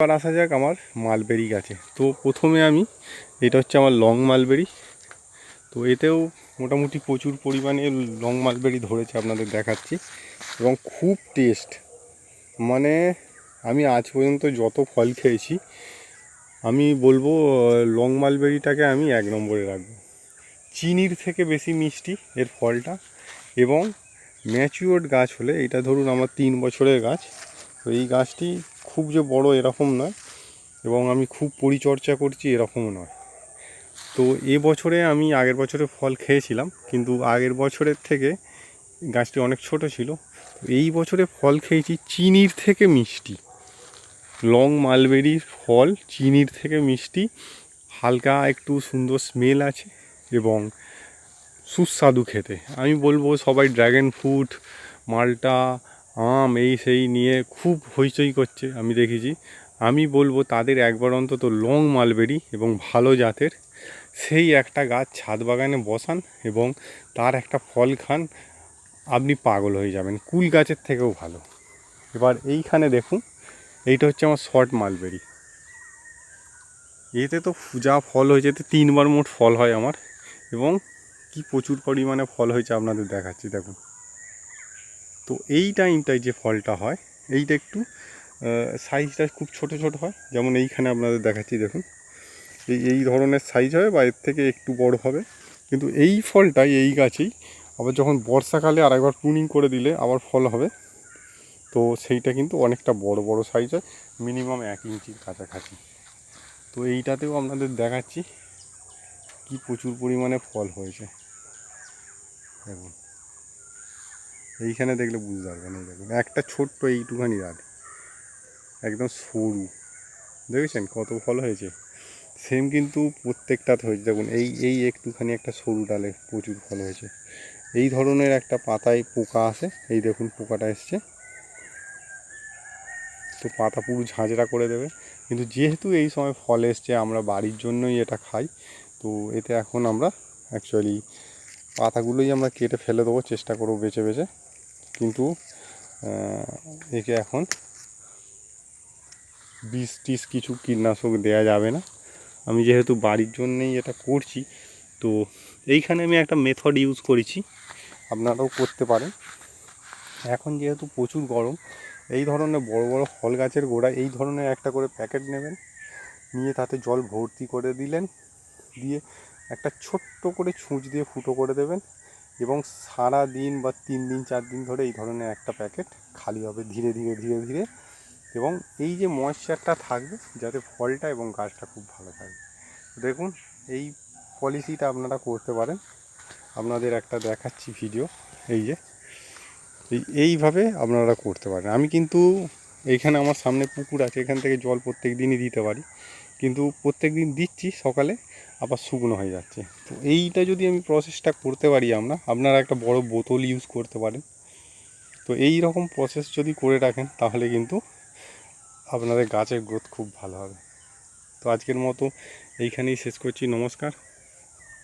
এবার আসা যাক আমার মালবেরি গাছে। তো প্রথমে আমি, এটা হচ্ছে আমার লং মালবেরি। তো এতেও মোটামুটি প্রচুর পরিমাণে লং মালবেরি ধরেছে আপনাদের দেখাচ্ছি। এবং খুব টেস্ট। মানে আমি আজ পর্যন্ত যত ফল খেয়েছি, আমি বলব লং মালবেরিটাকে আমি এক নম্বরে রাখব। চিনির থেকে বেশি মিষ্টি এর ফলটা এবং ম্যাচিওর্ড গাছ হলে, এটা ধরুন আমার তিন বছরের গাছ, তো এই গাছটি খুব যে বড় এরকম নয় এবং আমি খুব পরিচর্যা করছি এরকমও নয়। তো এ বছরে আমি আগের বছরে ফল খেয়েছিলাম, কিন্তু আগের বছরের থেকে গাছটি অনেক ছোট ছিল। এই বছরে ফল খেয়েছি চিনির থেকে মিষ্টি। লং মালবেরির ফল চিনির থেকে মিষ্টি, হালকা একটু সুন্দর স্মেল আছে এবং সুস্বাদু খেতে। আমি বলব সবাই ড্র্যাগন ফ্রুট, মালটা আম এই সেই নিয়ে খুব হইচই করছে, আমি দেখেছি। আমি বলব তাদের একবার অন্তত লং মালবেরি এবং ভালো জাতের। সেই একটা গাছ ছাদ বাগানে বসান এবং তার একটা ফল খান, আপনি পাগল হয়ে যাবেন। কুল গাছের থেকেও ভালো। এবার এইখানে দেখুন, এইটা হচ্ছে আমার শর্ট মালবেরি। এতে তো যা ফল হয়েছে, এতে তিনবার মোট ফল হয় আমার। এবং কি প্রচুর পরিমাণে ফল হয়েছে আপনাদের দেখাচ্ছি, দেখুন। তো এই টাইমটায় যে ফলটা হয়, এইটা একটু সাইজটা খুব ছোট ছোট হয়। যেমন এইখানে আপনাদের দেখাচ্ছি, দেখুন। এই এই ধরনের সাইজ হবে বা এর থেকে একটু বড় হবে। কিন্তু এই ফলটাই, এই গাছেই আবার যখন বর্ষাকালে আর একবার প্রুনিং করে দিলে আবার ফল হবে। তো সেইটা কিন্তু অনেকটা বড় বড় সাইজ হয় মিনিমাম এক ইঞ্চির কাছাকাছি। তো এইটাতেও আপনাদের দেখাচ্ছি, কি প্রচুর পরিমাণে ফল হয়েছে। দেখুন। এইখানে দেখলে বুঝতে পারবেন এই দেখুন একটা ছোট্ট এইটুখানি রাত, একদম সরু। দেখেছেন কত ফল হয়েছে? সেম কিন্তু প্রত্যেকটাতে হয়েছে। দেখুন, এই এই একটুখানি একটা সরু ডালে প্রচুর ফল হয়েছে। এই ধরনের একটা পাতায় পোকা আসে, এই দেখুন পোকাটা এসছে। তো পাতা পুরো ঝাঁঝরা করে দেবে। কিন্তু যেহেতু এই সময় ফল এসছে, আমরা বাড়ির জন্যই এটা খাই। তো এতে এখন আমরা অ্যাকচুয়ালি পাতাগুলোই আমরা কেটে ফেলে দেবো, চেষ্টা করব বেছে বেছে। কিন্তু একে এখন বিষ টিস কিছু কীটনাশক দেওয়া যাবে না। আমি যেহেতু বাড়ির জন্যেই এটা করছি, তো এইখানে আমি একটা মেথড ইউজ করেছি, আপনারাও করতে পারেন। এখন যেহেতু প্রচুর গরম, এই ধরনের বড় বড় ফল গাছের গোড়ায় এই ধরনের একটা করে প্যাকেট নেবেন, নিয়ে তাতে জল ভর্তি করে দিলেন, দিয়ে একটা ছোট্ট করে ছুঁচ দিয়ে ফুটো করে দেবেন এবং সারা দিন বা তিন দিন, চার দিন ধরে এই ধরনের একটা প্যাকেট খালি হবে ধীরে ধীরে ধীরে ধীরে। এবং এই যে ময়েশ্চারটা থাকবে, যাতে ফলটা এবং গাছটা খুব ভালো থাকবে দেখুন, এই পলিসিটা আপনারা করতে পারেন। আপনাদের একটা দেখাচ্ছি ভিডিও এই যে। এই, এইভাবে আপনারা করতে পারেন। আমি কিন্তু এইখানে আমার সামনে পুকুর আছে, এখান থেকে জল প্রত্যেক দিনই দিতে পারি। কিন্তু প্রত্যেক দিন দিচ্ছি সকালে, আবার শুকনো হয়ে যাচ্ছে। তো এইটা যদি আমি প্রসেসটা করতে পারি আমরা, আপনারা একটা বড় বোতল ইউজ করতে পারেন। তো এই রকম প্রসেস যদি করে রাখেন, তাহলে কিন্তু আপনাদের গাছের গ্রোথ খুব ভালো হবে। তো আজকের মতো এইখানেই শেষ করছি, নমস্কার।